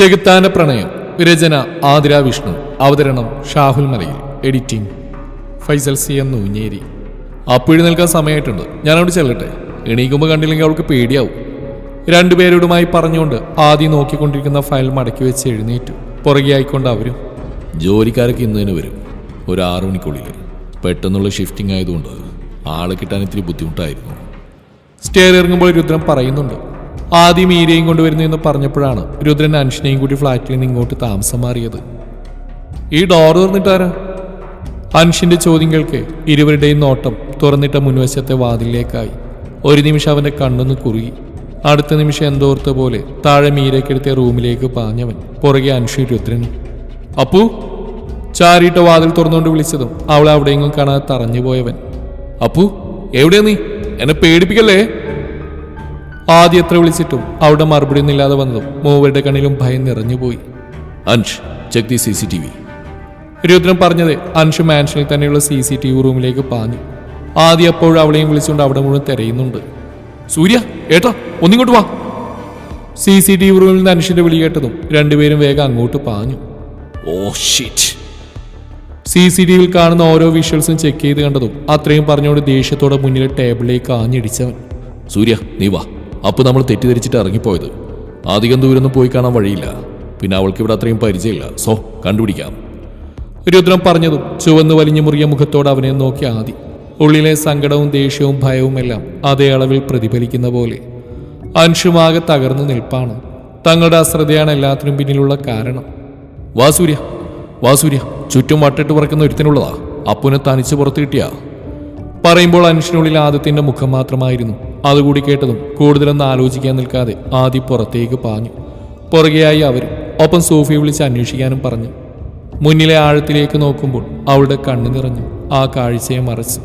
ചെകുത്താന്റെ പ്രണയം രചന ആതിര വിഷ്ണു. അവതരണം Shahul Malayil. Editing Faisal C M Oonjeri അപ്പോഴും നിൽക്കാൻ സമയമായിട്ടുണ്ട് ഞാൻ അവിടെ ചെല്ലട്ടെ? എണീക്കുമ്പോൾ കണ്ടില്ലെങ്കിൽ അവൾക്ക് പേടിയാവും. രണ്ടുപേരോടുമായി പറഞ്ഞുകൊണ്ട് ആദ്യം നോക്കിക്കൊണ്ടിരിക്കുന്ന ഫയൽ മടക്കി വെച്ച് എഴുന്നേറ്റു. പുറകെ ആയിക്കൊണ്ട് അവരും ജോലിക്കാരൊക്കെ ഇന്ന് തന്നെ വരും. ഒരു ആറു മണിക്കുള്ളിൽ. പെട്ടെന്നുള്ള ഷിഫ്റ്റിംഗ് ആയതുകൊണ്ട് ആളെ കിട്ടാൻ ഇത്തിരി ബുദ്ധിമുട്ടായിരുന്നു. സ്റ്റേർ ഇറങ്ങുമ്പോൾ രുദ്രം പറയുന്നുണ്ട് ആദ്യം ഈരയും കൊണ്ടുവരുന്നു എന്ന് പറഞ്ഞപ്പോഴാണ് രുദ്രൻ അൻഷിനെയും കൂടി ഫ്ലാറ്റിൽ നിന്ന് ഇങ്ങോട്ട് താമസം മാറിയത്. ഈ ഡോർ തുറന്നിട്ടാരാ? അൻഷിന്റെ ചോദ്യം കേൾക്കെ ഇരുവരുടെയും നോട്ടം തുറന്നിട്ട മുൻവശത്തെ വാതിലിലേക്കായി. ഒരു നിമിഷം അവന്റെ കണ്ണൊന്ന് കുറുകി. അടുത്ത നിമിഷം എന്തോർത്ത പോലെ താഴെ മീരക്കെടുത്ത റൂമിലേക്ക് പാഞ്ഞവൻ പുറകെ അനുഷി രുദ്രനും അപ്പു ചാരിയിട്ട വാതിൽ തുറന്നുകൊണ്ട് വിളിച്ചതും അവളെ അവിടെയെങ്കിലും കാണാതെ തറഞ്ഞു പോയവൻ. അപ്പു എവിടെയാ നീ? എന്നെ പേടിപ്പിക്കല്ലേ? ആദ്യം എത്ര വിളിച്ചിട്ടും അവിടെ മറുപടി ഒന്നുമില്ലാതെ വന്നതും മൂവരുടെ കണ്ണിലും ഭയം നിറഞ്ഞുപോയി. Ansh check the C C T V Rudran പറഞ്ഞത് അൻഷ് മാൻഷനിൽ തന്നെയുള്ള സി സി ടി വി റൂമിലേക്ക് പാഞ്ഞു. ആദ്യം അപ്പോഴും അവളെയും വിളിച്ചുകൊണ്ട് അവിടെ മുഴുവൻ തിരയുന്നുണ്ട്. സൂര്യ ഏട്ടാ ഒന്നിങ്ങോട്ട് വാ. സി സി ടി വി റൂമിൽ നിന്ന് അൻഷിന്റെ വിളി കേട്ടതും രണ്ടുപേരും വേഗം അങ്ങോട്ട് പാഞ്ഞു. Oh shit C C T വിയിൽ കാണുന്ന ഓരോ വിഷ്വൽസും ചെക്ക് ചെയ്ത് കണ്ടതും അത്രയും പറഞ്ഞുകൊണ്ട് ദേഷ്യത്തോടെ മുന്നിലെ ടേബിളിലേക്ക് ആഞ്ഞിടിച്ചവൻ. സൂര്യ നീ വാ. അപ്പൊ നമ്മൾ തെറ്റിദ്ധരിച്ചിട്ട് ഇറങ്ങിപ്പോയത്. അധികം ദൂരൊന്നും പോയി കാണാൻ വഴിയില്ല. പിന്നെ അവൾക്ക് ഇവിടെ അത്രയും പരിചയമില്ല. സോ കണ്ടുപിടിക്കാം. രുദ്രം പറഞ്ഞതും ചുവന്നു വലിഞ്ഞു മുറിയ മുഖത്തോട് അവനെ നോക്കി ആദി. ഉള്ളിലെ സങ്കടവും ദേഷ്യവും ഭയവും എല്ലാം അതേ അളവിൽ പ്രതിഫലിക്കുന്ന പോലെ. അൻഷുമാകെ തകർന്നു നിൽപ്പാണ്. തങ്ങളുടെ അശ്രദ്ധയാണ് എല്ലാത്തിനും പിന്നിലുള്ള കാരണം. വാസൂര്യ വാസൂര്യ ചുറ്റും വട്ടിട്ട് പറക്കുന്ന ഒരുത്തിനുള്ളതാ. അപ്പുനെ തനിച്ച് പുറത്തു കിട്ടിയാ. പറയുമ്പോൾ അനുഷിനുള്ളിൽ ആദ്യത്തിന്റെ മുഖം മാത്രമായിരുന്നു. അതുകൂടി കേട്ടതും കൂടുതലൊന്നും ആലോചിക്കാൻ നിൽക്കാതെ ആദ്യ പുറത്തേക്ക് പാഞ്ഞു. പുറകെയായി അവർ ഒപ്പം സോഫിയെ വിളിച്ച് അന്വേഷിക്കാനും പറഞ്ഞു. മുന്നിലെ ആഴത്തിലേക്ക് നോക്കുമ്പോൾ അവളുടെ കണ്ണു നിറഞ്ഞു. ആ കാഴ്ചയെ മറച്ചു.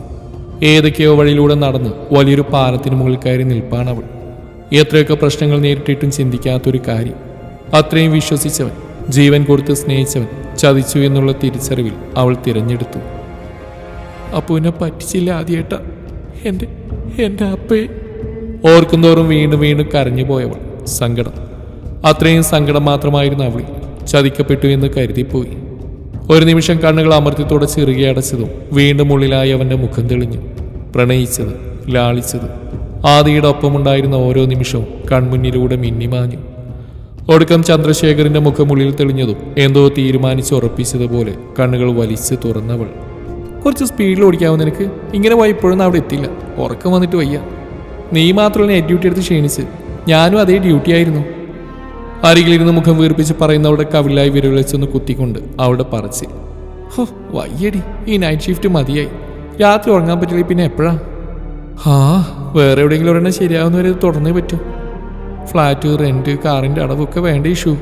ഏതൊക്കെയോ വഴിയിലൂടെ നടന്ന് വലിയൊരു പാലത്തിന് മുകളിൽ കയറി നിൽപ്പാണ് അവൾ. എത്രയൊക്കെ പ്രശ്നങ്ങൾ നേരിട്ടിട്ടും ചിന്തിക്കാത്തൊരു കാര്യം. അത്രയും വിശ്വസിച്ചവൻ ജീവൻ കൊടുത്ത് സ്നേഹിച്ചവൻ ചതിച്ചു എന്നുള്ള തിരിച്ചറിവിൽ അവൾ തിരഞ്ഞെടുത്തു. അപ്പുവിനെ പറ്റിച്ചില്ല ആദ്യേട്ട. എന്റെ എന്റെ അപ്പേ. ഓർക്കുന്തോറും വീണ്ടും വീണ്ടും കരഞ്ഞു പോയവൾ സങ്കടം. അത്രയും സങ്കടം മാത്രമായിരുന്നു അവളിൽ ചതിക്കപ്പെട്ടു എന്ന് കരുതിപ്പോയി ഒരു നിമിഷം കണ്ണുകൾ അമർത്തിത്തോടെ ചെറുകി അടച്ചതും വീണ്ടും ഉള്ളിലായി അവന്റെ മുഖം തെളിഞ്ഞു. പ്രണയിച്ചത് ലാളിച്ചത്. ആദിയുടെ ഒപ്പമുണ്ടായിരുന്ന ഓരോ നിമിഷവും കൺമുന്നിലൂടെ മിന്നിമാഞ്ഞു ഒടുക്കം ചന്ദ്രശേഖരന്റെ മുഖമുള്ളിൽ തെളിഞ്ഞതും എന്തോ തീരുമാനിച്ച് ഉറപ്പിച്ചതുപോലെ കണ്ണുകൾ വലിച്ചു തുറന്നവൾ കുറച്ച് സ്പീഡിൽ ഓടിക്കാവും നിനക്ക്? ഇങ്ങനെ പോയി ഇപ്പോഴും അവിടെ എത്തില്ല ഉറക്കം വന്നിട്ട് വയ്യ. നീ മാത്രമല്ല എന്റെ ഡ്യൂട്ടി എടുത്ത് ക്ഷീണിച്ച്. ഞാനും അതേ ഡ്യൂട്ടി ആയിരുന്നു. അരികിലിരുന്ന് മുഖം വീർപ്പിച്ച് പറയുന്നവളുടെ കവിലായി വിരവിളിച്ചൊന്ന് കുത്തിക്കൊണ്ട് അവിടെ പറച്ച് ഹോ വയ്യടി. ഈ നൈറ്റ് ഷിഫ്റ്റ് മതിയായി. രാത്രി ഉറങ്ങാൻ പറ്റില്ല പിന്നെ എപ്പോഴാ? ആ വേറെ എവിടെയെങ്കിലും ഒരെണ്ണം ശരിയാവുന്നവരെ വരെ തുടർന്നേ പറ്റൂ. ഫ്ലാറ്റ് റെന്റ് കാറിന്റെ അടവൊക്കെ വേണ്ട ഇഷ്യൂ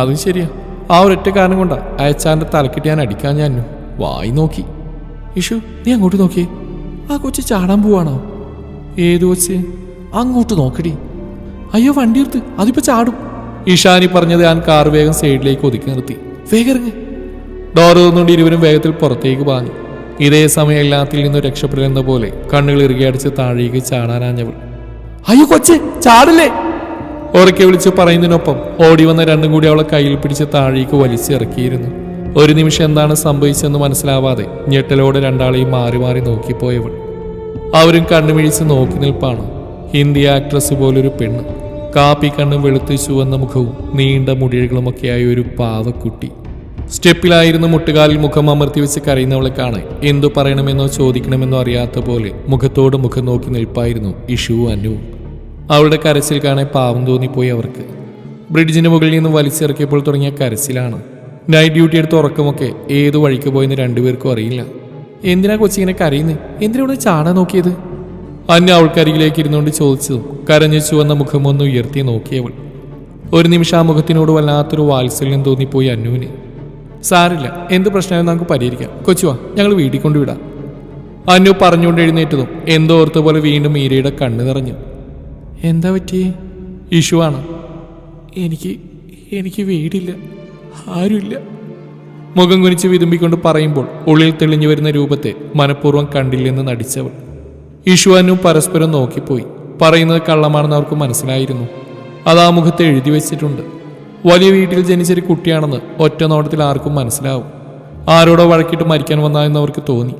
അതും ശരിയാ. ആ ഒരൊറ്റ കാരണം കൊണ്ടാ അയച്ചാന്റെ തലക്കിട്ട് ഞാൻ അടിക്കാൻ ഞാൻ വായി നോക്കി ഇഷു നീ അങ്ങോട്ട് നോക്കിയേ. ആ കൊച്ചു ചാടാൻ പോവാണോ? ഏത് കൊച്ച്? അങ്ങോട്ട് നോക്കടി. അയ്യോ വണ്ടി എടുത്ത് അതിപ്പോ ചാടും. ഇഷാനി പറഞ്ഞത് ഞാൻ കാർ വേഗം സൈഡിലേക്ക് ഒതുക്കി നിർത്തി. വേഗം ഡോർ തന്നുകൊണ്ട് ഇരുവരും വേഗത്തിൽ പുറത്തേക്ക് പാഞ്ഞു. ഇതേ സമയം എല്ലാത്തിൽ നിന്നും രക്ഷപ്പെടുന്ന പോലെ കണ്ണുകൾ ഇറുകിയടിച്ച് താഴേക്ക് ചാടാനാഞ്ഞവൾ അയ്യോ കൊച്ചെ ചാടില്ലേ? ഉറക്കെ വിളിച്ച് പറയുന്നതിനൊപ്പം ഓടി വന്ന രണ്ടും കൂടി അവളെ കയ്യിൽ പിടിച്ച് താഴേക്ക് വലിച്ചിറക്കിയിരുന്നു. ഒരു നിമിഷം എന്താണ് സംഭവിച്ചതെന്ന് മനസ്സിലാവാതെ ഞെട്ടലോടെ രണ്ടാളെയും മാറി മാറി നോക്കിപ്പോയവൾ. അവരും കണ്ണുമിഴിച്ച് നോക്കി നിൽപ്പാണ്. ഹിന്ദി ആക്ട്രസ് പോലൊരു പെണ്ണ്. കാപ്പി കണ്ണും വെളുത്ത് ചുവന്ന മുഖവും നീണ്ട മുടികളുമൊക്കെയായ ഒരു പാവക്കുട്ടി. സ്റ്റെപ്പിലായിരുന്നു മുട്ടുകാലിൽ മുഖം അമർത്തി വെച്ച് കരയുന്നവളെ കാണാൻ എന്തു പറയണമെന്നോ ചോദിക്കണമെന്നോ അറിയാത്ത പോലെ മുഖത്തോട് മുഖം നോക്കി നിൽപ്പായിരുന്നു ഇഷുവും അനുവും അവളുടെ കരച്ചിൽ കാണാൻ പാവം തോന്നിപ്പോയി അവർക്ക്. ബ്രിഡ്ജിന് മുകളിൽ നിന്ന് വലിച്ചിറക്കിയപ്പോൾ തുടങ്ങിയ കരച്ചിലാണ്. നൈറ്റ് ഡ്യൂട്ടി എടുത്ത് ഉറക്കമൊക്കെ ഏത് വഴിക്ക് പോയെന്ന് രണ്ടുപേർക്കും അറിയില്ല. എന്തിനാ കൊച്ചിങ്ങനെ കരയുന്നത് എന്തിനാ ഇവിടെ ചാടാൻ നോക്കിയത്? അന്ന അവൾക്കരികിലേക്ക് ഇരുന്നുകൊണ്ട് ചോദിച്ചതും കരഞ്ഞു ചുവന്ന മുഖം ഒന്ന് ഉയർത്തി നോക്കിയവൾ. ഒരു നിമിഷം ആ മുഖത്തിനോട് വല്ലാത്തൊരു വാത്സല്യം തോന്നിപ്പോയി അന്നുവിന്. സാരില്ല എന്ത് പ്രശ്നമായും നമുക്ക് പരിഹരിക്കാം. കൊച്ചുവാ ഞങ്ങൾ വീട്ടിൽ കൊണ്ടുവിടാം. അന്നു പറഞ്ഞുകൊണ്ട് എഴുന്നേറ്റതും എന്തോ ഓർത്ത പോലെ വീണ്ടും മീരയുടെ കണ്ണു നിറഞ്ഞു. എന്താ പറ്റിയേ? ഇഷുവാണ്. എനിക്ക് എനിക്ക് വീടില്ല. ആരുമില്ല. മുഖം കുനിച്ച് വിതുമ്പിക്കൊണ്ട് പറയുമ്പോൾ ഉള്ളിൽ തെളിഞ്ഞു വരുന്ന രൂപത്തെ മനഃപൂർവം കണ്ടില്ലെന്ന് നടിച്ചവൾ. ഈശുവാനും പരസ്പരം നോക്കിപ്പോയി. പറയുന്നത് കള്ളമാണെന്ന് അവർക്ക് മനസ്സിലായിരുന്നു. അത് ആ മുഖത്തെ എഴുതി വെച്ചിട്ടുണ്ട്. വലിയ വീട്ടിൽ ജനിച്ചൊരു കുട്ടിയാണെന്ന് ഒറ്റ നോട്ടത്തിൽ ആർക്കും മനസ്സിലാവും. ആരോടോ വഴക്കിട്ട് മരിക്കാൻ വന്നതെന്ന് അവർക്ക് തോന്നി.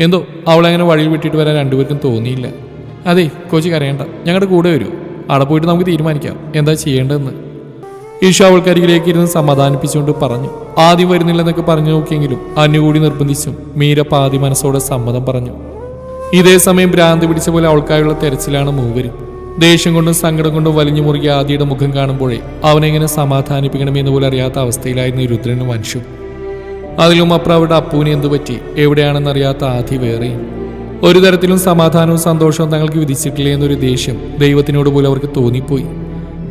എന്തോ അവളെങ്ങനെ വഴിയിൽ വിട്ടിട്ട് വരാൻ രണ്ടുപേർക്കും തോന്നിയില്ല. അതെ കൊച്ചി കരയണ്ട. ഞങ്ങളുടെ കൂടെ വരൂ. അവിടെ പോയിട്ട് നമുക്ക് തീരുമാനിക്കാം. എന്താ ചെയ്യേണ്ടതെന്ന്. ഈശോ അവൾക്കരികിലേക്ക് ഇരുന്ന് സമാധാനിപ്പിച്ചുകൊണ്ട് പറഞ്ഞു ആദ്യം വരുന്നില്ലെന്നൊക്കെ പറഞ്ഞു നോക്കിയെങ്കിലും അനുകൂടി നിർബന്ധിച്ചു മീര പാതി മനസ്സോടെ സമ്മതം പറഞ്ഞു. ഇതേ സമയം ഭ്രാന്ത് പിടിച്ച പോലെ അവൾക്കായുള്ള തെരച്ചിലാണ് മൂവരും. ദേഷ്യം കൊണ്ടും സങ്കടം കൊണ്ടും വലിഞ്ഞു മുറുകിയ ആദിയുടെ മുഖം കാണുമ്പോഴേ അവനെങ്ങനെ സമാധാനിപ്പിക്കണമെന്ന് പോലും അറിയാത്ത അവസ്ഥയിലായിരുന്നു രുദ്രനും മനുഷ്യൻ. അതിലും അപ്പുറം അവരുടെ അപ്പൂവിനെ എന്തു പറ്റി? എവിടെയാണെന്നറിയാത്ത ആദി വേറെയും. ഒരു തരത്തിലും സമാധാനവും സന്തോഷവും തങ്ങൾക്ക് വിധിച്ചിട്ടില്ല എന്നൊരു ദേഷ്യം ദൈവത്തിനോട് പോലും അവർക്ക് തോന്നിപ്പോയി.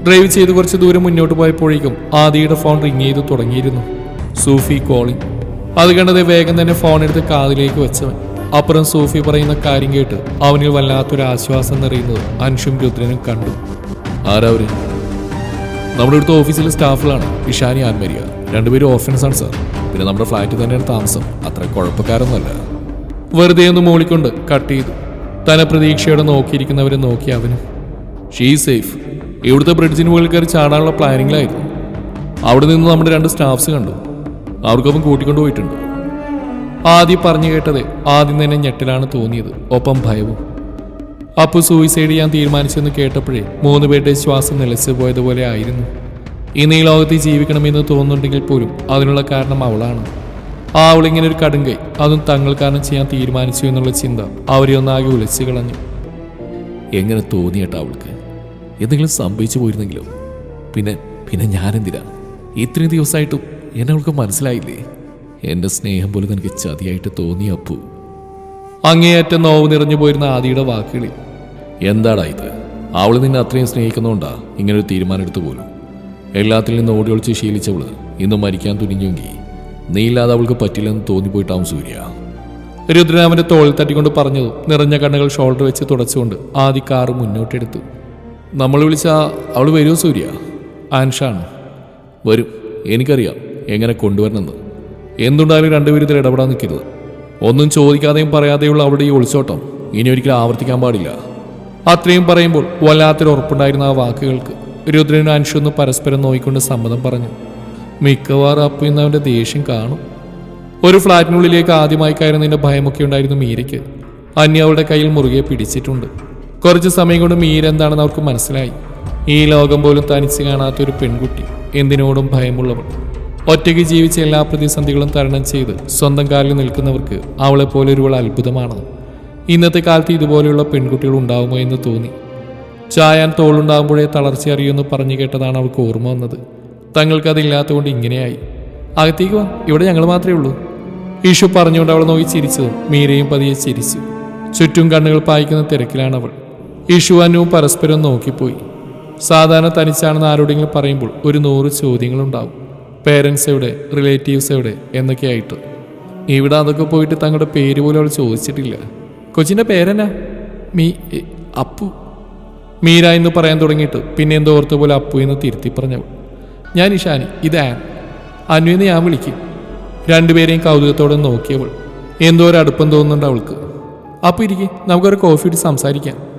ഡ്രൈവ് ചെയ്ത് കുറച്ച് ദൂരം മുന്നോട്ട് പോയപ്പോഴേക്കും ആദിയുടെ ഫോൺ റിങ് ചെയ്ത് തുടങ്ങിയിരുന്നു. സൂഫി കോളിംഗ് അത് കണ്ടത് വേഗം തന്നെ ഫോൺ എടുത്ത് കാതിലേക്ക് വെച്ചവൻ. അപ്പുറം സൂഫി പറയുന്ന കാര്യം കേട്ട് അവനിൽ വല്ലാത്തൊരു ആശ്വാസം നിറയുന്നത് അൻഷും രുദ്രനും കണ്ടു. ആരാവര് നമ്മുടെ അടുത്ത് ഓഫീസിലെ സ്റ്റാഫുകളാണ് ഇഷാനി ആൻമരിയ രണ്ടുപേരും ഓർഫൻസ് ആണ് സാർ. പിന്നെ നമ്മുടെ ഫ്ലാറ്റിൽ തന്നെയാണ് താമസം. അത്ര കുഴപ്പക്കാരൊന്നുമല്ല. വെറുതെ ഒന്ന് മൂളിക്കൊണ്ട് കട്ട് ചെയ്തു. തന്നെ പ്രതീക്ഷയോടെ നോക്കിയിരിക്കുന്നവരെ നോക്കി അവനും. ഷീ സേഫ് ഇവിടുത്തെ ബ്രിഡ്ജിന് മുകളിൽ കയറി ചാടാനുള്ള പ്ലാനിങ്ങിലായിരുന്നു. അവിടെ നിന്ന് നമ്മുടെ രണ്ട് സ്റ്റാഫ്സ് കണ്ടു. അവർക്കൊപ്പം കൂട്ടിക്കൊണ്ടു പോയിട്ടുണ്ട്. ആദ്യം പറഞ്ഞു കേട്ടത് ആദ്യം തന്നെ ഞെട്ടലാണ് തോന്നിയത് ഒപ്പം ഭയവും. അപ്പോൾ സൂയിസൈഡ് ചെയ്യാൻ തീരുമാനിച്ചെന്ന് കേട്ടപ്പോഴേ മൂന്ന് പേരുടെ ശ്വാസം നിലച്ചു പോയതുപോലെ ആയിരുന്നു. ഇന്ന് ഈ ലോകത്ത് ജീവിക്കണമെന്ന് തോന്നുന്നുണ്ടെങ്കിൽ പോലും അതിനുള്ള കാരണം അവളാണ്. ആ അവളിങ്ങനെ ഒരു കടുങ്കൈ അതും തങ്ങൾ കാരണം ചെയ്യാൻ തീരുമാനിച്ചു എന്നുള്ള ചിന്ത അവരെ ഒന്നാകെ ഉലച്ചു കളഞ്ഞു എങ്ങനെ തോന്നിയേട്ടാ അവൾക്ക്? എന്തെങ്കിലും സംഭവിച്ചു പോയിരുന്നെങ്കിലോ. പിന്നെ പിന്നെ ഞാനെന്തിനാ? ഇത്രയും ദിവസമായിട്ടും എന്നെ അവൾക്ക് മനസ്സിലായില്ലേ? എന്റെ സ്നേഹം പോലും എനിക്ക് ചതിയായിട്ട് തോന്നി അപ്പു. അങ്ങേയറ്റം നോവ് നിറഞ്ഞു പോയിരുന്ന ആദിയുടെ വാക്കുകളിൽ എന്താടാ ഇത്? അവൾ നിന്നെ അത്രയും സ്നേഹിക്കുന്നതുകൊണ്ടാ ഇങ്ങനെ ഒരു തീരുമാനം എടുത്തു പോലും? എല്ലാത്തിൽ നിന്ന് ഓടി ഒളിച്ച് ശീലിച്ചവൾ ഇന്ന് മരിക്കാൻ തുനിഞ്ഞെങ്കിൽ നീ ഇല്ലാതെ അവൾക്ക് പറ്റില്ലെന്ന് തോന്നിപ്പോയിട്ടാവും സൂര്യ. രുദ്രൻ അവന്റെ തോളിൽ തട്ടിക്കൊണ്ട് പറഞ്ഞു നിറഞ്ഞ കണ്ണുകൾ ഷോൾഡർ വെച്ച് തുടച്ചുകൊണ്ട് ആദി കാറ് മുന്നോട്ടെടുത്തു. നമ്മൾ വിളിച്ച അവൾ വരുമോ സൂര്യ? ആൻഷാണ്? വരും. എനിക്കറിയാം എങ്ങനെ കൊണ്ടുവരണമെന്ന്. എന്തുണ്ടായാലും രണ്ടുപേരും ഇടപെടാൻ നിൽക്കരുത്. ഒന്നും ചോദിക്കാതെയും പറയാതെയുള്ള അവളുടെ ഈ ഒളിച്ചോട്ടം ഇനി ഒരിക്കലും ആവർത്തിക്കാൻ പാടില്ല. അത്രയും പറയുമ്പോൾ വല്ലാത്തൊരു ഉറപ്പുണ്ടായിരുന്ന ആ വാക്കുകൾക്ക് രുദ്രനും അൻഷൊന്ന് പരസ്പരം നോയിക്കൊണ്ട് സമ്മതം പറഞ്ഞു. മിക്കവാറും അപ്പു ഇന്ന് അവന്റെ ദേഷ്യം കാണും. ഒരു ഫ്ലാറ്റിനുള്ളിലേക്ക് ആദ്യമായി കയറുന്നതിന്റെ ഭയമൊക്കെ ഉണ്ടായിരുന്നു മീരയ്ക്ക്. അന്യ അവളുടെ കയ്യിൽ മുറുകെ പിടിച്ചിട്ടുണ്ട്. കുറച്ച് സമയം കൊണ്ട് മീര എന്താണെന്ന് അവർക്ക് മനസ്സിലായി. ഈ ലോകം പോലും തനിച്ച് കാണാത്ത ഒരു പെൺകുട്ടി. എന്തിനോടും ഭയമുള്ളവൾ. ഒറ്റയ്ക്ക് ജീവിച്ച എല്ലാ പ്രതിസന്ധികളും തരണം ചെയ്ത് സ്വന്തം കാലിൽ നിൽക്കുന്നവർക്ക് അവളെപ്പോലെ ഒരുവൾ അത്ഭുതമാണ്. ഇന്നത്തെ കാലത്ത് ഇതുപോലെയുള്ള പെൺകുട്ടികൾ ഉണ്ടാവുമോ എന്ന് തോന്നി. ചായാൻ തോളുണ്ടാകുമ്പോഴേ തളർച്ച അറിയുമെന്ന് പറഞ്ഞു കേട്ടതാണ് അവൾക്ക് ഓർമ്മ വന്നത്. തങ്ങൾക്കതില്ലാത്തതുകൊണ്ട് ഇങ്ങനെയായി. അകത്തേക്ക് വാ ഇവിടെ ഞങ്ങൾ മാത്രമേ ഉള്ളൂ. ഈഷു പറഞ്ഞുകൊണ്ട് അവൾ നോക്കി ചിരിച്ചതും മീരയും പതിയെ ചിരിച്ചു. ചുറ്റും കണ്ണുകൾ പായിക്കുന്ന തിരക്കിലാണ് അവൾ. ഈഷു അനു പരസ്പരം നോക്കിപ്പോയി. സാധാരണ തനിച്ചാണെന്ന് ആരോടെങ്കിലും പറയുമ്പോൾ ഒരു നൂറ് ചോദ്യങ്ങളുണ്ടാവും. പേരൻസ് എവിടെ? റിലേറ്റീവ്സ് എവിടെ? എന്നൊക്കെ ആയിട്ട്. ഇവിടെ അതൊക്കെ പോയിട്ട് തങ്ങളുടെ പേര് പോലും അവൾ ചോദിച്ചിട്ടില്ല. കൊച്ചിന്റെ പേരെന്നാ? മീ അപ്പു. മീര എന്ന് പറയാൻ തുടങ്ങിയിട്ട് പിന്നെ എന്തോ ഓർത്ത പോലെ അപ്പു എന്ന് തിരുത്തി പറഞ്ഞവൾ. ഞാൻ ഇഷാനി ഇത് ആൻ. അനു എന്ന് ഞാൻ വിളിക്കും. രണ്ടുപേരെയും കൗതുകത്തോടെ നോക്കിയവൾ. എന്തോ ഒരു അടുപ്പം തോന്നുന്നുണ്ട് അവൾക്ക്. അപ്പൊ ഇരിക്കെ നമുക്കൊരു കോഫി ഇട്ട് സംസാരിക്കാം.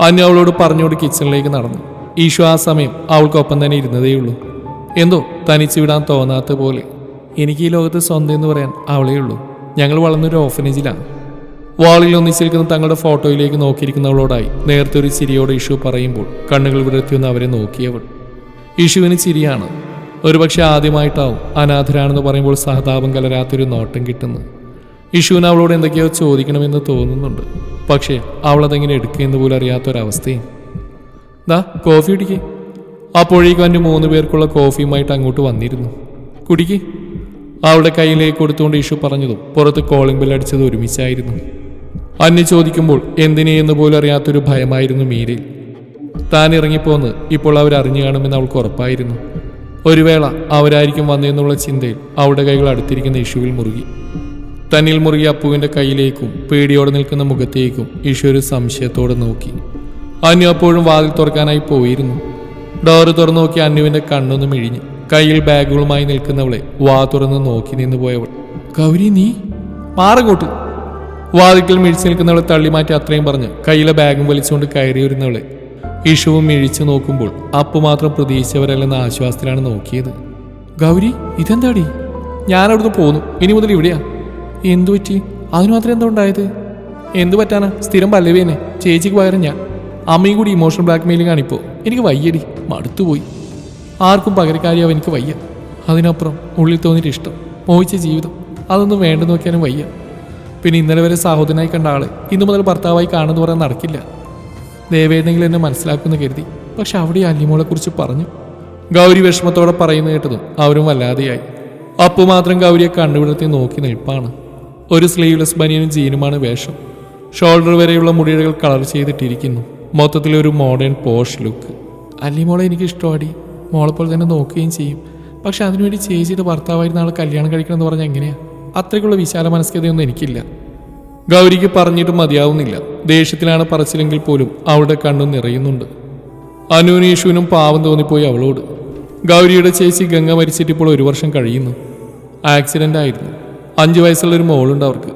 അനു അവളോട് പറഞ്ഞുകൊണ്ട് കിച്ചണിലേക്ക് നടന്നു. ഈശു ആ സമയം അവൾക്കൊപ്പം തന്നെ ഇരുന്നതേയുള്ളൂ. എന്തോ തനിച്ചു വിടാൻ തോന്നാത്ത പോലെ. എനിക്ക് ഈ ലോകത്ത് സ്വന്തം എന്ന് പറയാൻ അവളേ ഉള്ളൂ. ഞങ്ങൾ വളർന്നൊരു ഓഫനേജിലാണ് വാളിൽ ഒന്നിച്ചിരിക്കുന്ന തങ്ങളുടെ ഫോട്ടോയിലേക്ക് നോക്കിയിരിക്കുന്നവളോടായി നേരത്തെ ഒരു ചിരിയോടെ ഇഷു പറയുമ്പോൾ കണ്ണുകൾ വിടർത്തിയൊന്ന് അവരെ നോക്കിയവൾ. ഇഷുവിന് ചിരിയാണ്. ഒരുപക്ഷെ ആദ്യമായിട്ടാവും അനാഥരാണെന്ന് പറയുമ്പോൾ സഹതാപം കലരാത്തൊരു നോട്ടം കിട്ടുന്നു ഇഷുവിന് അവളോട് എന്തൊക്കെയോ ചോദിക്കണമെന്ന് തോന്നുന്നുണ്ട്. പക്ഷേ അവളതെങ്ങനെ എടുക്കുകയെന്ന് പോലും അറിയാത്തൊരവസ്ഥയും ദാ കോഫി കുടിക്കേ. അപ്പോഴേക്കും എന്റെ മൂന്ന് പേർക്കുള്ള കോഫിയുമായിട്ട് അങ്ങോട്ട് വന്നിരുന്നു. കുടിക്ക്. അവളുടെ കയ്യിലേക്ക് കൊടുത്തുകൊണ്ട് ഇഷു പറഞ്ഞതും പുറത്ത് കോളിംഗ് ബെൽ അടിച്ചത് ഒരുമിച്ചായിരുന്നു. അന്യ ചോദിക്കുമ്പോൾ എന്തിനെയെന്ന് പോലും അറിയാത്തൊരു ഭയമായിരുന്നു മീരയിൽ. താൻ ഇറങ്ങിപ്പോന്ന് ഇപ്പോൾ അവർ അറിഞ്ഞു കാണുമെന്ന് അവൾക്ക് ഉറപ്പായിരുന്നു. ഒരു വേള അവരായിരിക്കും വന്നതെന്നുള്ള ചിന്തയിൽ അവളുടെ കൈകൾ അടുത്തിരിക്കുന്ന ഇഷുവിൽ മുറുകി. തന്നിൽ മുറിയ അപ്പുവിന്റെ കയ്യിലേക്കും പേടിയോടെ നിൽക്കുന്ന മുഖത്തേക്കും ഈശോ ഒരു സംശയത്തോടെ നോക്കി. അനു അപ്പോഴും വാതിൽ തുറക്കാനായി പോയിരുന്നു. ഡോറ് തുറന്നു നോക്കി അനുവിന്റെ കണ്ണൊന്നും മിഴിഞ്ഞു കയ്യിൽ ബാഗുകളുമായി നിൽക്കുന്നവളെ വാ തുറന്ന് നോക്കി നിന്ന് പോയവൾ ഗൗരി നീ? മാറങ്ങോട്ട് വാതിക്കൽ മിഴിച്ചു നിൽക്കുന്നവളെ തള്ളി മാറ്റി അത്രയും പറഞ്ഞ് കയ്യിലെ ബാഗും വലിച്ചുകൊണ്ട് കയറി വരുന്നവളെ ഇഷുവും മിഴിച്ചു നോക്കുമ്പോൾ അപ്പു മാത്രം പ്രതീക്ഷിച്ചവരല്ലെന്ന ആശ്വാസത്തിലാണ് നോക്കിയത്. ഗൗരി ഇതെന്താടി? ഞാനവിടുന്ന് പോന്നു. ഇനി മുതൽ ഇവിടെയാ. എന്തു പറ്റി? അതിന് മാത്രം എന്താ ഉണ്ടായത്? എന്തു പറ്റാനാ? സ്ഥിരം പല്ലവേനെ ചേച്ചിക്ക് പകരം ഞാൻ. അമ്മയും കൂടി ഇമോഷണൽ ബ്ലാക്ക് മെയിലിംഗ് ആണിപ്പോ എനിക്ക് വയ്യടി. മടുത്തുപോയി ആർക്കും പകരക്കാരിയാവും എനിക്ക് വയ്യ. അതിനപ്പുറം ഉള്ളിൽ തോന്നിയിട്ട് ഇഷ്ടം. മോഹിച്ച ജീവിതം. അതൊന്നും വേണ്ടെന്ന് നോക്കിയാലും വയ്യ. പിന്നെ ഇന്നലെ വരെ സഹോദരനായി കണ്ട ആൾ ഇന്നു മുതൽ ഭർത്താവായി കാണുമെന്ന് പറയാൻ നടക്കില്ല. ദേവേണ്ടെങ്കിലും എന്നെ മനസ്സിലാക്കുമെന്ന് കരുതി. പക്ഷെ അവിടെ അല്ലിമോളെ കുറിച്ച് പറഞ്ഞു. ഗൗരി വിഷമത്തോടെ പറയുന്ന കേട്ടതും അവരും വല്ലാതെയായി. അപ്പു മാത്രം ഗൗരിയെ കണ്ടുപിടുത്തി നോക്കി നിൽപ്പാണ്. ഒരു സ്ലീവ്ലെസ് ബനിയനും ജീനുമാണ് വേഷം. ഷോൾഡർ വരെയുള്ള മുടികൾ കളർ ചെയ്തിട്ടിരിക്കുന്നു. മൊത്തത്തിൽ ഒരു മോഡേൺ പോഷ് ലുക്ക്. അല്ലി മോളെ എനിക്ക് ഇഷ്ടമാടി പോലെ തന്നെ നോക്കുകയും ചെയ്യും. പക്ഷെ അതിനുവേണ്ടി ചേച്ചിയുടെ ഭർത്താവായിരുന്ന ആൾ കല്യാണം കഴിക്കണം എന്ന് പറഞ്ഞാൽ എങ്ങനെയാ? അത്രയ്ക്കുള്ള വിശാല മനസ്കതയൊന്നും എനിക്കില്ല. ഗൗരിക്ക് പറഞ്ഞിട്ട് മതിയാവുന്നില്ല. ദേഷ്യത്തിലാണ് പറച്ചിലെങ്കിൽ പോലും അവളുടെ കണ്ണു നിറയുന്നുണ്ട്. അനുനീഷുവിനും പാവം തോന്നിപ്പോയി അവളോട്. ഗൗരിയുടെ ചേച്ചി ഗംഗ മരിച്ചിട്ട് ഇപ്പോൾ ഒരു വർഷം കഴിയുന്നു. ആക്സിഡന്റ് ആയിരുന്നു. അഞ്ചു വയസ്സുള്ളൊരു മോളുണ്ട് അവർക്ക്.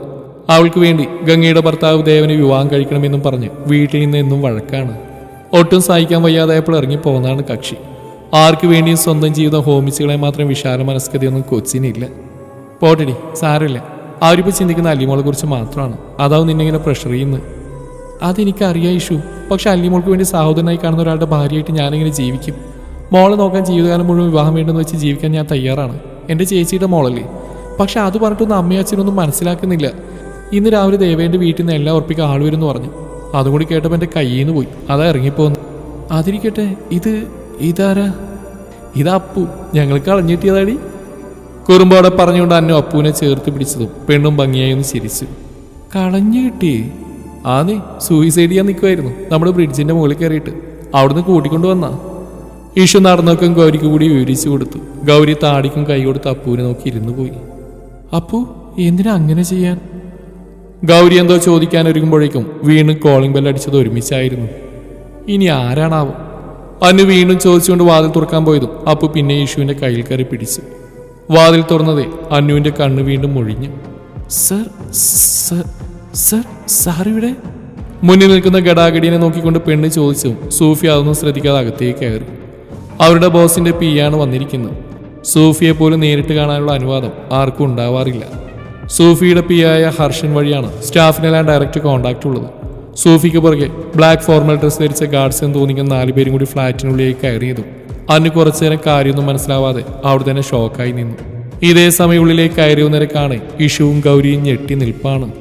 അവൾക്ക് വേണ്ടി ഗംഗയുടെ ഭർത്താവ് ദേവനെ വിവാഹം കഴിക്കണമെന്നും പറഞ്ഞ് വീട്ടിൽ നിന്ന് എന്നും വഴക്കാണ്. ഒട്ടും സഹിക്കാൻ വയ്യാതായപ്പോൾ ഇറങ്ങിപ്പോകുന്നതാണ് കക്ഷി. ആർക്കു വേണ്ടിയും സ്വന്തം ജീവിതം ഹോമിച്ചുകളെ മാത്രം വിശാല മനസ്കൃതിയൊന്നും കൊച്ചിനില്ല. പോട്ടടി സാരമില്ല. അവരിപ്പോൾ ചിന്തിക്കുന്ന അല്ലിമോളെ കുറിച്ച് മാത്രമാണ്. അതാവും നിന്നിങ്ങനെ പ്രഷർ ചെയ്യുന്നത്. അതെനിക്കറിയാം ഇഷു പക്ഷെ അല്ലിമോൾക്ക് വേണ്ടി സഹോദരനായി കാണുന്ന ഒരാളുടെ ഭാര്യയായിട്ട് ഞാനിങ്ങനെ ജീവിക്കും. മോളെ നോക്കാൻ ജീവിതകാലം മുഴുവൻ വിവാഹം വേണ്ടെന്ന് വെച്ച് ജീവിക്കാൻ ഞാൻ തയ്യാറാണ്. എന്റെ ചേച്ചിയുടെ മോളല്ലേ? പക്ഷെ അത് പറഞ്ഞിട്ടൊന്നും അമ്മയും അച്ഛനൊന്നും മനസ്സിലാക്കുന്നില്ല. ഇന്ന് രാവിലെ ദേവേന്റെ വീട്ടിൽ നിന്ന് എല്ലാം ഉറപ്പിക്കാൻ ആൾ വരുമെന്ന് പറഞ്ഞു. അതുകൂടി കേട്ടപ്പോൾ എന്റെ കയ്യിൽ നിന്ന് പോയി. അതാ ഇറങ്ങിപ്പോന്ന്. അതിരിക്കട്ടെ ഇത് ഇതാരാ? ഇതാ അപ്പു. ഞങ്ങൾക്ക് അളഞ്ഞിട്ടിയതാടി കുറുമ്പോടെ പറഞ്ഞുകൊണ്ട് അന്നു അപ്പുവിനെ ചേർത്ത് പിടിച്ചതും പെണ്ണും ഭംഗിയായി ഒന്ന് ചിരിച്ചു. കളഞ്ഞു കിട്ടി. ആന്നേ സൂയിസൈഡ് ചെയ്യാൻ നിൽക്കുമായിരുന്നു നമ്മുടെ ബ്രിഡ്ജിന്റെ മുകളിൽ കയറിയിട്ട്. അവിടുന്ന് കൂട്ടിക്കൊണ്ടു വന്നാ. ഈശു നടന്നൊക്കെ ഗൗരിക്ക് കൂടി വിവരിച്ചു കൊടുത്തു. ഗൗരി താടിക്കും കൈ കൊടുത്ത് അപ്പുവിനെ നോക്കി ഇരുന്നു പോയി. അപ്പു എന്തിനാ അങ്ങനെ ചെയ്യാൻ? ഗൗരി എന്തോ ചോദിക്കാൻ ഒരുങ്ങുമ്പോഴേക്കും വീണ്ടും കോളിംഗ് ബെൽ അടിച്ചത് ഒരുമിച്ചായിരുന്നു. ഇനി ആരാണാവോ? അനു വീണ്ടും ചോദിച്ചുകൊണ്ട് വാതിൽ തുറക്കാൻ പോയതും അപ്പു പിന്നെ യേശുവിന്റെ കയ്യിൽ കയറി പിടിച്ചു. വാതിൽ തുറന്നതേ അനുവിന്റെ കണ്ണ് വീണ്ടും മുഴിഞ്ഞു. സർ സർ സർ സാറിവിടെ മുന്നിൽ നിൽക്കുന്ന ഗടാഗടിയെ നോക്കിക്കൊണ്ട് പെണ്ണ് ചോദിച്ചു സൂഫി അതൊന്നും ശ്രദ്ധിക്കാതെ അകത്തേക്ക് കയറി. അവരുടെ ബോസിന്റെ ആണ് വന്നിരിക്കുന്നത്. സൂഫിയെ പോലും നേരിട്ട് കാണാനുള്ള അനുവാദം ആർക്കും ഉണ്ടാവാറില്ല. സൂഫിയുടെ പി ആയ ഹർഷൻ വഴിയാണ് സ്റ്റാഫിനെല്ലാം ഡയറക്റ്റ് കോൺടാക്റ്റ് ഉള്ളത്. സൂഫിക്ക് പുറകെ ബ്ലാക്ക് ഫോർമൽ ഡ്രസ്സ് ധരിച്ച ഗാർഡ്സ് എന്ന് തോന്നിക്കുന്ന നാലുപേരും കൂടി ഫ്ലാറ്റിനുള്ളിലേക്ക് കയറിയതും അന്ന് കുറച്ചു നേരം കാര്യമൊന്നും മനസ്സിലാവാതെ അവിടെ തന്നെ ഷോക്കായി നിന്നു. ഇതേ സമയം ഉള്ളിലേക്ക് കയറിയുന്നവരെ കാണെ ഇഷുവും ഗൗരിയും ഞെട്ടി നിൽപ്പാണ്.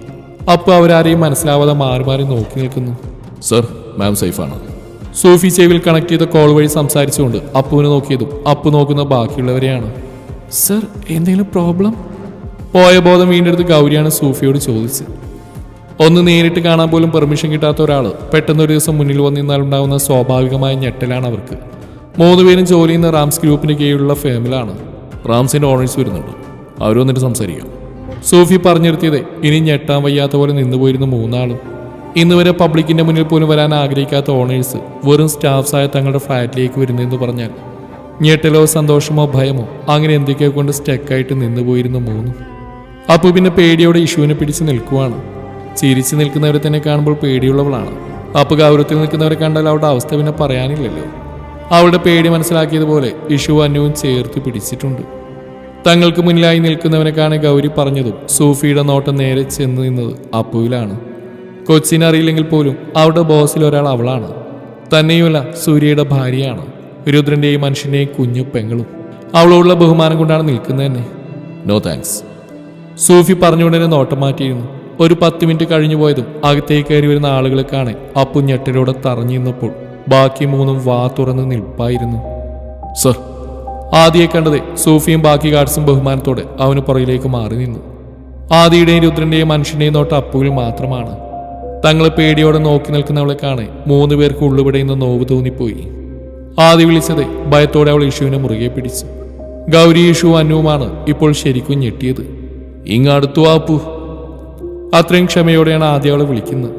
അപ്പോൾ അവരാരെയും മനസ്സിലാവാതെ മാറി മാറി നോക്കി നിൽക്കുന്നു. സർ മാം സേഫാണ് സൂഫി ചെവിൽ കണക്ട് ചെയ്ത കോൾ വഴി സംസാരിച്ചുകൊണ്ട് അപ്പുവിനെ നോക്കിയതും അപ്പു നോക്കുന്ന ബാക്കിയുള്ളവരെയാണ്. സർ എന്തെങ്കിലും പ്രോബ്ലം പോയ ബോധം വീണ്ടെടുത്ത് ഗൗരിയാണ് സൂഫിയോട് ചോദിച്ചത്. ഒന്ന് നേരിട്ട് കാണാൻ പോലും പെർമിഷൻ കിട്ടാത്ത ഒരാൾ പെട്ടെന്ന് ഒരു ദിവസം മുന്നിൽ വന്നിരുന്നാൽ ഉണ്ടാകുന്ന സ്വാഭാവികമായ ഞെട്ടലാണ് അവർക്ക്. മൂന്ന് പേരും ജോലി ചെയ്യുന്ന റാംസ് ഗ്രൂപ്പിന് കീഴിലുള്ള ഫേമിലാണ് റാംസിന്റെ ഓണേഴ്സ് വരുന്നുണ്ട്. അവർ വന്നിട്ട് സംസാരിക്കാം. സൂഫി പറഞ്ഞിരുത്തിയത് ഇനി ഞെട്ടാൻ വയ്യാത്ത പോലെ നിന്നുപോയിരുന്ന മൂന്നാളും. ഇന്ന് വരെ പബ്ലിക്കിന്റെ മുന്നിൽ പോലും വരാൻ ആഗ്രഹിക്കാത്ത ഓണേഴ്സ് വെറും സ്റ്റാഫ്സായ തങ്ങളുടെ ഫ്ലാറ്റിലേക്ക് വരുന്നതെന്ന് പറഞ്ഞാൽ ഞെട്ടലോ സന്തോഷമോ ഭയമോ അങ്ങനെ എന്തൊക്കെയോ കൊണ്ട് സ്റ്റക്കായിട്ട് നിന്നുപോയിരുന്ന മൂന്നും. അപ്പോൾ പിന്നെ പേടിയോടെ ഇഷുവിനെ പിടിച്ച് നിൽക്കുവാണ്. ചിരിച്ചു നിൽക്കുന്നവരെ തന്നെ കാണുമ്പോൾ പേടിയുള്ളവളാണ്. അപ്പോൾ ഗൗരവത്തിൽ നിൽക്കുന്നവരെ കണ്ടാൽ അവളുടെ അവസ്ഥ പിന്നെ പറയാനില്ലല്ലോ. അവളുടെ പേടി മനസ്സിലാക്കിയതുപോലെ ഇഷു അന്നുവും ചേർത്ത് പിടിച്ചിട്ടുണ്ട്. തങ്ങൾക്ക് മുന്നിലായി നിൽക്കുന്നവനെ കാണെ ഗൗരി പറഞ്ഞതും സൂഫിയുടെ നോട്ടം നേരെ ചെന്ന് നിന്നത് അപ്പുവിലാണ്. കൊച്ചിനെ അറിയില്ലെങ്കിൽ പോലും അവരുടെ ബോസിൽ ഒരാൾ അവളാണ്. തന്നെയുമല്ല സൂര്യയുടെ ഭാര്യയാണ്. രുദ്രന്റെയും മനുഷ്യന്റെയും കുഞ്ഞു പെങ്ങളും. അവളോടുള്ള ബഹുമാനം കൊണ്ടാണ് നിൽക്കുന്നത് തന്നെ. നോ താങ്ക്സ് സൂഫി പറഞ്ഞുകൊണ്ടേ നോട്ടം മാറ്റിയിരുന്നു. ഒരു പത്ത് മിനിറ്റ് കഴിഞ്ഞു പോയതും അകത്തേക്ക് കയറി വരുന്ന ആളുകളെ കാണെ അപ്പു ഞെട്ടലോടെ തറഞ്ഞു നിന്നപ്പോൾ ബാക്കി മൂന്നും വാ തുറന്ന് നിൽപ്പായിരുന്നു. സർ. ആദിയെ കണ്ടത് സൂഫിയും ബാക്കി ഗാർഡ്സും ബഹുമാനത്തോടെ അവന് പുറകിലേക്ക് മാറി നിന്നു. ആദിയുടെയും രുദ്രന്റെയും മനുഷ്യന്റെയും നോട്ട് അപ്പുവിൽ മാത്രമാണ്. തങ്ങളെ പേടിയോടെ നോക്കി നിൽക്കുന്നവളെ കാണെ മൂന്ന് പേർക്ക് ഉള്ളുപിടയുന്ന നോവ് തോന്നിപ്പോയി. ആദ്യ വിളിച്ചത് ഭയത്തോടെ അവൾ യേശുവിനെ മുറുകെ പിടിച്ചു. ഗൗരി യേശു അന്നുവുമാണ് ഇപ്പോൾ ശരിക്കും ഞെട്ടിയത്. ഇങ്ങടുത്തു അപ്പു. അത്രയും ക്ഷമയോടെയാണ് ആദ്യ അവളെ വിളിക്കുന്നത്.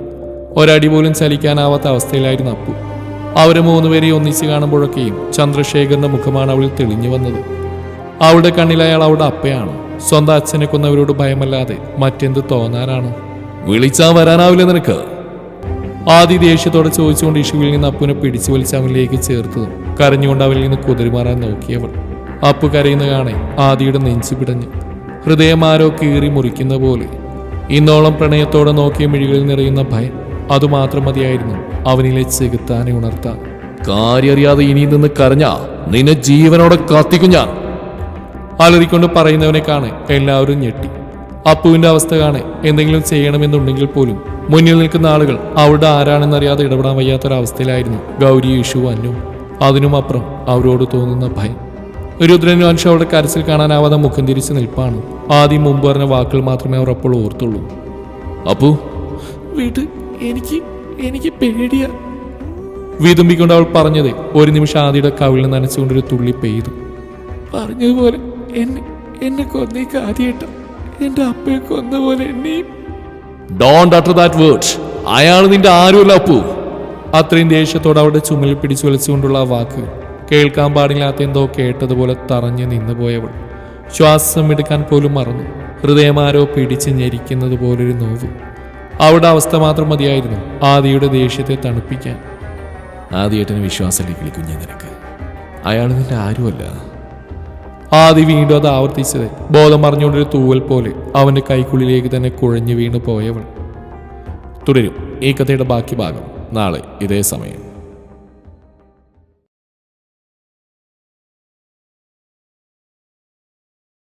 ഒരടി പോലും ചലിക്കാനാവാത്ത അവസ്ഥയിലായിരുന്നു അപ്പു. അവരെ മൂന്നുപേരെ ഒന്നിച്ച് കാണുമ്പോഴൊക്കെയും ചന്ദ്രശേഖരന്റെ മുഖമാണ് അവളിൽ തെളിഞ്ഞു വന്നത്. അവളുടെ കണ്ണിൽ അയാൾ അവളുടെ അപ്പയാണ്. സ്വന്തം അച്ഛനെ കൊന്നവരോട് ഭയമല്ലാതെ മറ്റെന്ത് തോന്നാനാണ്? വിളിച്ചാ വരാനാവില്ല നിനക്ക്. ആദ്യ ദേഷ്യത്തോടെ ചോദിച്ചുകൊണ്ട് ഇഷുവിൽ നിന്ന് അപ്പുവിനെ പിടിച്ചു വലിച്ച് അവനിലേക്ക് ചേർത്തതും കരഞ്ഞുകൊണ്ട് അവനിൽ നിന്ന് കുതിരിമാറാൻ നോക്കിയവൾ അപ്പു കരയുന്ന കാണെ ആദിയുടെ നെഞ്ചു പിടഞ്ഞു. ഹൃദയമാരോ കീറി മുറിക്കുന്ന പോലെ. ഇന്നോളം പ്രണയത്തോടെ നോക്കിയ മിഴികളിൽ നിറയുന്ന ഭയം. അതുമാത്രം മതിയായിരുന്നു അവനിലെ ചെകുത്താനെ ഉണർത്താൻ. കാര്യറിയാതെ ഇനി നിന്ന് കരഞ്ഞ നിന്നെ ജീവനോടെ കാത്തിക്കും ഞാൻ. അലറിക്കൊണ്ട് പറയുന്നവനെ കാണെ എല്ലാവരും ഞെട്ടി. അപ്പുവിന്റെ അവസ്ഥ കാണെ. എന്തെങ്കിലും ചെയ്യണമെന്നുണ്ടെങ്കിൽ പോലും മുന്നിൽ നിൽക്കുന്ന ആളുകൾ അവിടെ ആരാണെന്നറിയാതെ ഇടപെടാൻ വയ്യാത്തൊരവസ്ഥയിലായിരുന്നു. ഗൗരി യേശു അന്നു. അതിനും അപ്പുറം അവരോട് തോന്നുന്ന ഭയം. രുദ്രനും അനുഷ അവളുടെ കരച്ചിൽ കാണാനാവാതെ മുഖം തിരിച്ച് നിൽപ്പാണ്. ആദ്യം മുമ്പ് പറഞ്ഞ വാക്കുകൾ മാത്രമേ അവർ അപ്പോൾ ഓർത്തുള്ളൂ. അപ്പു വീട്ട് എനിക്ക് എനിക്ക് പേടിയാ. വിതുമ്പിക്കൊണ്ട് അവൾ പറഞ്ഞത് ഒരു നിമിഷം ആദിയുടെ കവിളിൽ നനച്ചുകൊണ്ടൊരു തുള്ളി പെയ്തു. പറഞ്ഞതുപോലെ എന്നെ എന്നെ കൊന്നേക്ക് ആദ്യമായിട്ട എന്റെ അപ്പയെ കൊന്ന പോലെ നീ ഡോണ്ട് അട്ടർ ദാറ്റ് വേർഡ് അയാൾ നിന്റെ ആരുമല്ല അപ്പു. അത്രയും ദേഷ്യത്തോടെ അവളുടെ ചുമലിൽ പിടിച്ചു വലിച്ചുകൊണ്ടുള്ള ആ വാക്ക് കേൾക്കാൻ പാടില്ലാത്ത എന്തോ കേട്ടതുപോലെ തറഞ്ഞു നിന്നുപോയവൾ ശ്വാസം എടുക്കാൻ പോലും മറന്നു. ഹൃദയമാരോ പിടിച്ച് ഞെരിക്കുന്നത് പോലൊരു നോവ്. അവളുടെ അവസ്ഥ മാത്രം മതിയായിരുന്നു. ആദിയുടെ ദേഷ്യത്തെ തണുപ്പിക്കാൻ. ആദിയേട്ടന് വിശ്വാസമില്ലേ കുഞ്ഞെ നിനക്ക്. അയാൾ നിന്റെ ആരുമല്ല. ആദി വീണ്ടും അത് ആവർത്തിച്ചത്. ബോധം മറിഞ്ഞുകൊണ്ടൊരു തൂവൽ പോലെ അവന്റെ കൈക്കുള്ളിലേക്ക് തന്നെ കുഴഞ്ഞു വീണു പോയവൾ. തുടരും. ഈ കഥയുടെ ബാക്കി ഭാഗം നാളെ ഇതേ സമയം.